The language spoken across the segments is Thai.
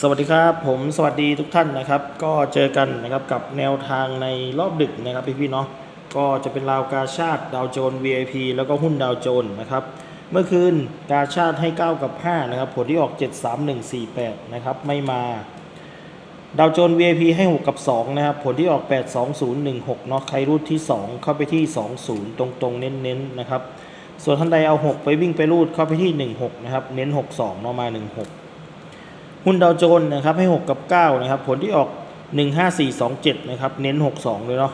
สวัสดีครับ ผมสวัสดีทุกท่านนะครับ ก็เจอกันนะครับกับแนวทางในรอบดึกนะครับพี่ๆเนาะก็จะเป็นราวกาชาติดาวโจน VIP แล้วก็หุ้นดาวโจนนะครับเมื่อคืนกาชาติให้ 9 กับ 5 นะครับ ผลที่ออก 73148 นะครับไม่มา ดาวโจน VIP ให้ 6 กับ 2 นะครับ ผลที่ออก 82016 เนาะใครรูดที่ 2 เข้าไปที่ 20 ตรงๆ เน้นๆนะครับส่วนท่านใดเอา 6 ไปวิ่งไปรูดเข้าไปที่ 16 นะครับ เน้น 62เนาะมา 16 หุ้นดาวโจนส์นะครับให้ 6 กับ9นะครับผลที่ออก 15427นะครับเน้น 62เลยเนาะ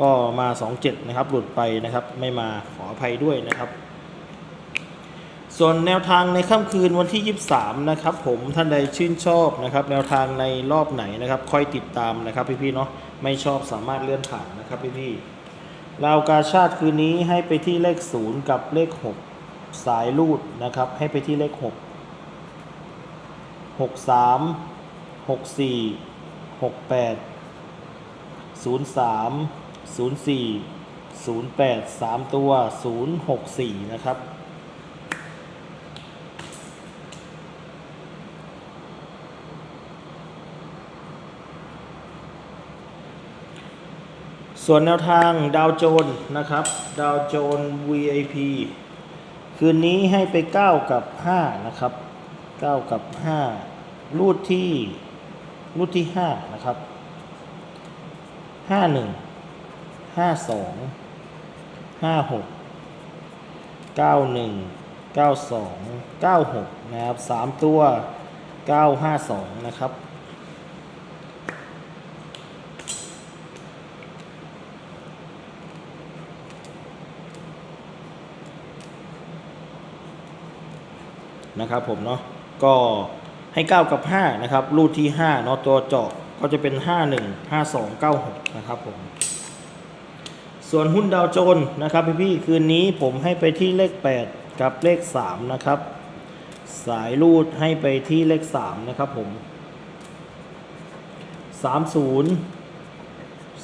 ก็มา 27นะครับหลุดไปนะครับไม่มาขออภัยด้วยนะครับ ส่วนแนวทางในค่ำคืนวันที่ 23นะครับผมท่านใดชื่นชอบนะครับแนวทางในรอบไหนนะครับค่อยติดตามนะครับพี่ๆเนาะไม่ชอบสามารถเลื่อนผ่านนะครับพี่ๆลาวกาชาติคืนนี้ให้ไปที่เลข 0 กับเลข 6 สายรูดนะครับให้ไปที่เลข 6 หกสามหกสี่หกแปดศูนย์สามศูนย์สี่ศูนย์แปดสามตัวศูนย์หกสี่นะครับส่วนแนวทางดาวโจนนะครับดาวโจน VIP คืนนี้ให้ไป 9 กับ 5 นะครับ 9 กับ 5 รูดที่รูดที่5นะครับ51 52 56 91 92 96นะครับ3ตัว952นะครับนะครับผมเนาะก็ ให้ 9 กับ 5 นะครับ รูดที่5เนาะตัวเจาะก็จะเป็น 51 52 96 นะครับผม ส่วนหุ้นดาวโจนส์นะครับพี่ๆคืนนี้ผมให้ไปที่เลข 8 กับเลข 3 นะครับ สายรูดให้ไปที่เลข 3 นะครับผม 30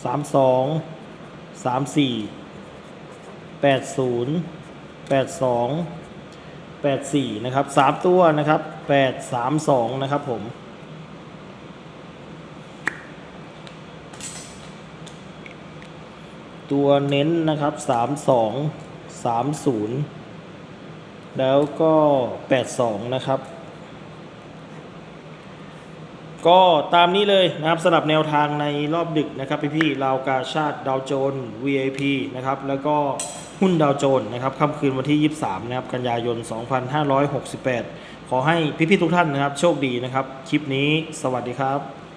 32 34 80 82 84 นะครับ 3 ตัวนะครับ 832 นะครับผม ตัวเน้นนะครับ 32 30 แล้วก็ 82 นะครับ ก็ตามนี้เลยนะครับสำหรับแนวทางในรอบดึกนะครับพี่ๆลาวกาชาติดาวโจน VIP นะครับ แล้วก็หุ้นดาวโจนนะครับค่ำคืนวันที่ 23 นะครับ กันยายน 2568 ขอให้พี่ๆทุกท่านนะครับ โชคดีนะครับ คลิปนี้สวัสดีครับ